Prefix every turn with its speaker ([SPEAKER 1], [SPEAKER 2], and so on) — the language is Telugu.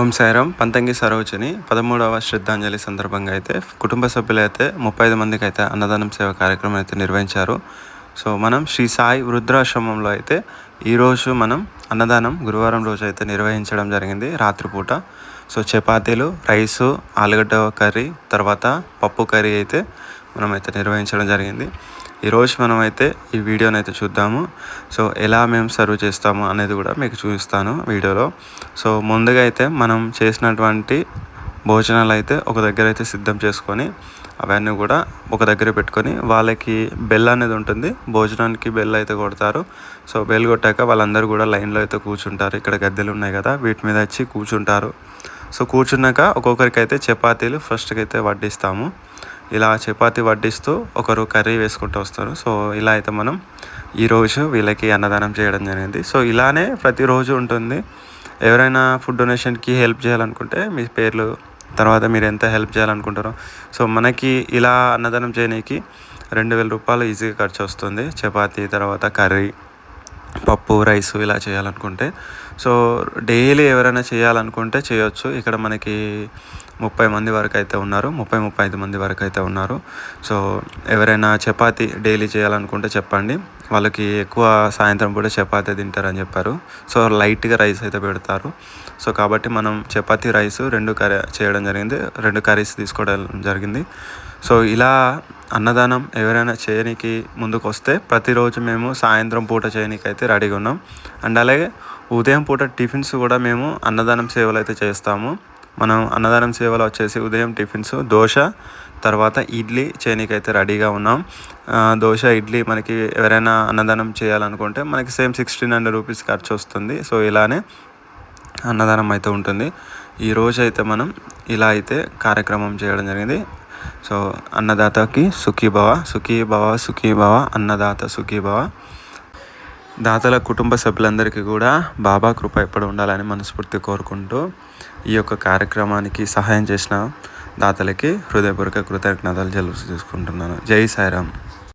[SPEAKER 1] ఓం సాయిరామ్. పంతంగి సరోజిని. పదమూడవ శ్రద్ధాంజలి సందర్భంగా అయితే కుటుంబ సభ్యులైతే ముప్పై ఐదు మందికి అయితే అన్నదానం సేవ కార్యక్రమం అయితే నిర్వహించారు. సో మనం శ్రీ సాయి వృద్ధాశ్రమంలో అయితే ఈరోజు మనం అన్నదానం గురువారం రోజు అయితే నిర్వహించడం జరిగింది రాత్రిపూట. సో చపాతీలు రైసు ఆలుగడ్డ కర్రీ తర్వాత పప్పు కర్రీ అయితే మనమైతే నిర్వహించడం జరిగింది. ఈరోజు మనమైతే ఈ వీడియోని అయితే చూద్దాము. సో ఎలా మేము సర్వ్ చేస్తాము అనేది కూడా మీకు చూపిస్తాను వీడియోలో. సో ముందుగా అయితే మనం చేసినటువంటి భోజనాలు అయితే ఒక దగ్గర అయితే సిద్ధం చేసుకొని అవన్నీ కూడా ఒక దగ్గర పెట్టుకొని వాళ్ళకి బెల్ అనేది ఉంటుంది. భోజనానికి బెల్ అయితే కొడతారు. సో బెల్ కొట్టాక వాళ్ళందరూ కూడా లైన్లో అయితే కూర్చుంటారు. ఇక్కడ గద్దెలు ఉన్నాయి కదా వీటి మీద వచ్చి కూర్చుంటారు. సో కూర్చున్నాక ఒక్కొక్కరికి అయితే చపాతీలు ఫస్ట్కి అయితే వడ్డిస్తాము. ఇలా చపాతి వడ్డిస్తూ ఒకరు కర్రీ వేసుకుంటూ వస్తారు. సో ఇలా అయితే మనం ఈరోజు వీళ్ళకి అన్నదానం చేయడం జరిగింది. సో ఇలానే ప్రతిరోజు ఉంటుంది. ఎవరైనా ఫుడ్ డొనేషన్కి హెల్ప్ చేయాలనుకుంటే మీ పేర్లు తర్వాత మీరు ఎంత హెల్ప్ చేయాలనుకుంటారో. సో మనకి ఇలా అన్నదానం చేయడానికి రెండు వేల రూపాయలు ఈజీగా ఖర్చు వస్తుంది. చపాతీ తర్వాత కర్రీ. పప్పు రైస్ ఇలా చేయాలనుకుంటే. సో డైలీ ఎవరైనా చేయాలనుకుంటే చేయొచ్చు. ఇక్కడ మనకి ముప్పై మంది వరకు అయితే ఉన్నారు. ముప్పై ముప్పై ఐదు మంది వరకు అయితే ఉన్నారు. సో ఎవరైనా చపాతి డైలీ చేయాలనుకుంటే చెప్పండి. వాళ్ళకి ఎక్కువ సాయంత్రం పూట చపాతీ తింటారని చెప్పారు. సో లైట్గా రైస్ అయితే పెడతారు. సో కాబట్టి మనం చపాతీ రైస్ రెండు కర్రీ చేయడం జరిగింది. రెండు కర్రీస్ తీసుకోవడం జరిగింది. సో ఇలా అన్నదానం ఎవరైనా చేయనీకి ముందుకు వస్తే ప్రతిరోజు మేము సాయంత్రం పూట చేయనీకి అయితే రెడీగా ఉన్నాం. అండ్ అలాగే ఉదయం పూట టిఫిన్స్ కూడా మేము అన్నదానం సేవలు అయితే చేస్తాము. మనం అన్నదానం సేవలు వచ్చేసి ఉదయం టిఫిన్స్ దోశ తర్వాత ఇడ్లీ చేయనీకి అయితే రెడీగా ఉన్నాం. దోశ ఇడ్లీ మనకి ఎవరైనా అన్నదానం చేయాలనుకుంటే మనకి సేమ్ సిక్స్టీన్ హండ్రెడ్ రూపీస్ ఖర్చు వస్తుంది. సో ఇలానే అన్నదానం అయితే ఉంటుంది. ఈరోజు అయితే మనం ఇలా అయితే కార్యక్రమం చేయడం జరిగింది. సో అన్నదాతకి సుఖీభవ సుఖీభవ సుఖీభవ అన్నదాత సుఖీభవ. దాతల కుటుంబ సభ్యులందరికీ కూడా బాబా కృప ఎప్పుడు ఉండాలని మనస్ఫూర్తి కోరుకుంటూ ఈ యొక్క కార్యక్రమానికి సహాయం చేసిన దాతలకి హృదయపూర్వక కృతజ్ఞతలు తెలుసు తీసుకుంటున్నాను జై సాయిరామ్.